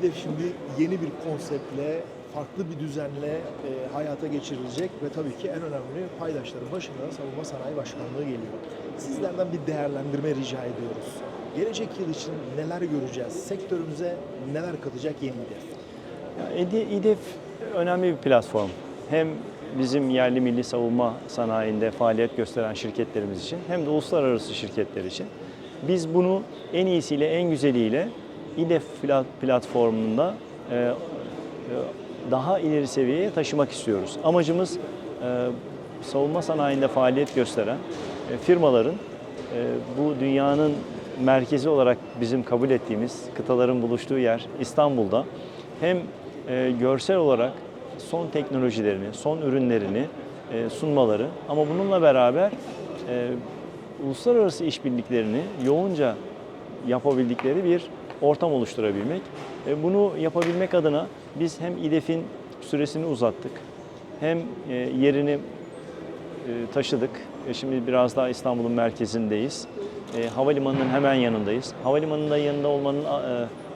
İDEF şimdi yeni bir konseptle, farklı bir düzenle e, hayata geçirilecek ve tabii ki en önemli paydaşların başında da Savunma Sanayi Başkanlığı geliyor. Sizlerden bir değerlendirme rica ediyoruz. Gelecek yıl için neler göreceğiz? Sektörümüze neler katacak yeni İDEF? İDEF önemli bir platform. Hem bizim yerli milli savunma sanayinde faaliyet gösteren şirketlerimiz için hem de uluslararası şirketler için. Biz bunu en iyisiyle, en güzeliyle İDEF plat- platformunda e, e, daha ileri seviyeye taşımak istiyoruz. Amacımız e, savunma sanayinde faaliyet gösteren firmaların bu dünyanın merkezi olarak bizim kabul ettiğimiz kıtaların buluştuğu yer İstanbul'da hem görsel olarak son teknolojilerini, son ürünlerini sunmaları ama bununla beraber uluslararası işbirliklerini yoğunca yapabildikleri bir ortam oluşturabilmek. E, bunu yapabilmek adına biz hem İDEF'in süresini uzattık, hem e, yerini e, taşıdık. Şimdi biraz daha İstanbul'un merkezindeyiz. Havalimanının hemen yanındayız. Havalimanında yanında olmanın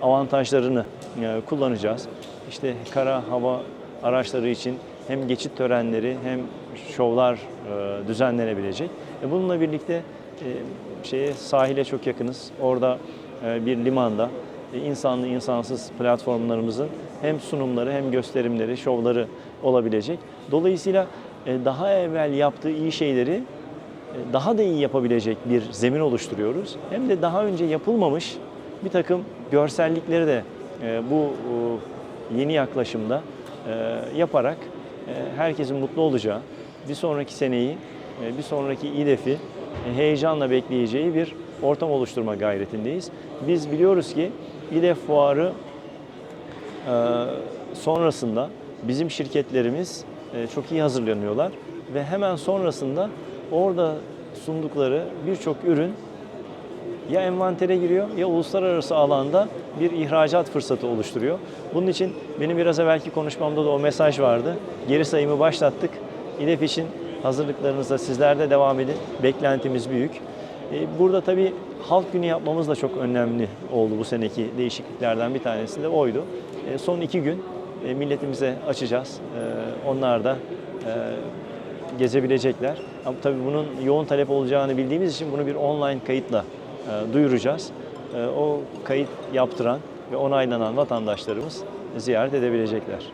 avantajlarını kullanacağız. İşte kara hava araçları için hem geçit törenleri hem şovlar düzenlenebilecek. Bununla birlikte e, şeye sahile çok yakınız. Orada bir limanda e, insanlı insansız platformlarımızın hem sunumları hem gösterimleri, şovları olabilecek. Dolayısıyla e, daha evvel yaptığı iyi şeyleri e, daha da iyi yapabilecek bir zemin oluşturuyoruz. Hem de daha önce yapılmamış bir takım görsellikleri de e, bu e, yeni yaklaşımda e, yaparak e, herkesin mutlu olacağı, bir sonraki seneyi, e, bir sonraki İDEF'i e, heyecanla bekleyeceği bir ortam oluşturma gayretindeyiz. Biz biliyoruz ki İDEF fuarı e, sonrasında bizim şirketlerimiz e, çok iyi hazırlanıyorlar ve hemen sonrasında orada sundukları birçok ürün ya envantere giriyor ya uluslararası alanda bir ihracat fırsatı oluşturuyor. Bunun için benim biraz evvelki konuşmamda da o mesaj vardı. Geri sayımı başlattık. İDEF için hazırlıklarınızda sizler de devam edin. Beklentimiz büyük. E, Burada tabii halk günü yapmamız da çok önemli oldu bu seneki değişikliklerden bir tanesi de oydu. E, Son iki gün e, milletimize açacağız. Onlar da gezebilecekler. Ama tabii bunun yoğun talep olacağını bildiğimiz için bunu bir online kayıtla duyuracağız. O kayıt yaptıran ve onaylanan vatandaşlarımız ziyaret edebilecekler.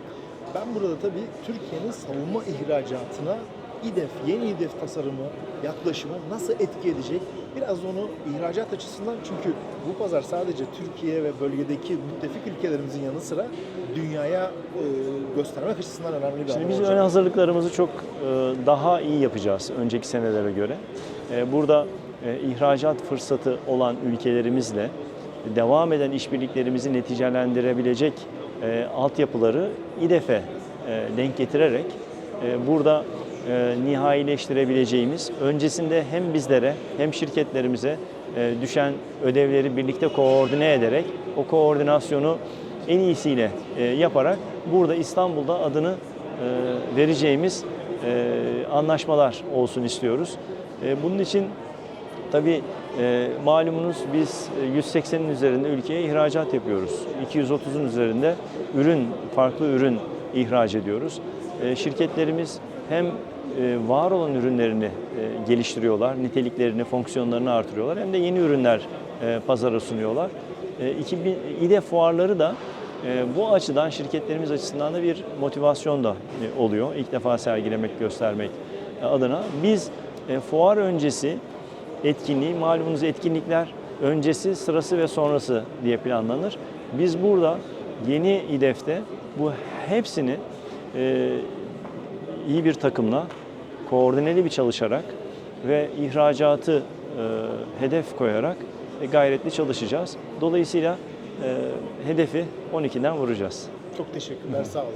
Ben burada tabii Türkiye'nin savunma ihracatına İDEF, yeni İDEF tasarımı, yaklaşımı nasıl etki edecek? Biraz onu ihracat açısından çünkü bu pazar sadece Türkiye ve bölgedeki müttefik ülkelerimizin yanı sıra dünyaya e, göstermek açısından önemli bir Şimdi biz olacak. ön hazırlıklarımızı çok e, daha iyi yapacağız önceki senelere göre. E, Burada e, ihracat fırsatı olan ülkelerimizle devam eden işbirliklerimizi neticelendirebilecek e, altyapıları İDEF'e e, denk getirerek e, burada e, nihayileştirebileceğimiz, öncesinde hem bizlere hem şirketlerimize e, düşen ödevleri birlikte koordine ederek o koordinasyonu en iyisiyle e, yaparak burada İstanbul'da adını e, vereceğimiz e, anlaşmalar olsun istiyoruz. E, bunun için tabii e, malumunuz biz e, 180'in üzerinde ülkeye ihracat yapıyoruz. 230'un üzerinde ürün, farklı ürün ihraç ediyoruz. E, şirketlerimiz hem e, var olan ürünlerini e, geliştiriyorlar, niteliklerini, fonksiyonlarını artırıyorlar hem de yeni ürünler pazara sunuyorlar. E, 2000 İDE fuarları da bu açıdan şirketlerimiz açısından da bir motivasyon da oluyor. İlk defa sergilemek, göstermek adına. Biz fuar öncesi etkinliği, malumunuz etkinlikler öncesi, sırası ve sonrası diye planlanır. Biz burada yeni İDEF'te bu hepsini e, iyi bir takımla, koordineli bir çalışarak ve ihracatı e, hedef koyarak e, gayretli çalışacağız. Dolayısıyla e, hedefi 12'den vuracağız. Çok teşekkürler, sağ olun.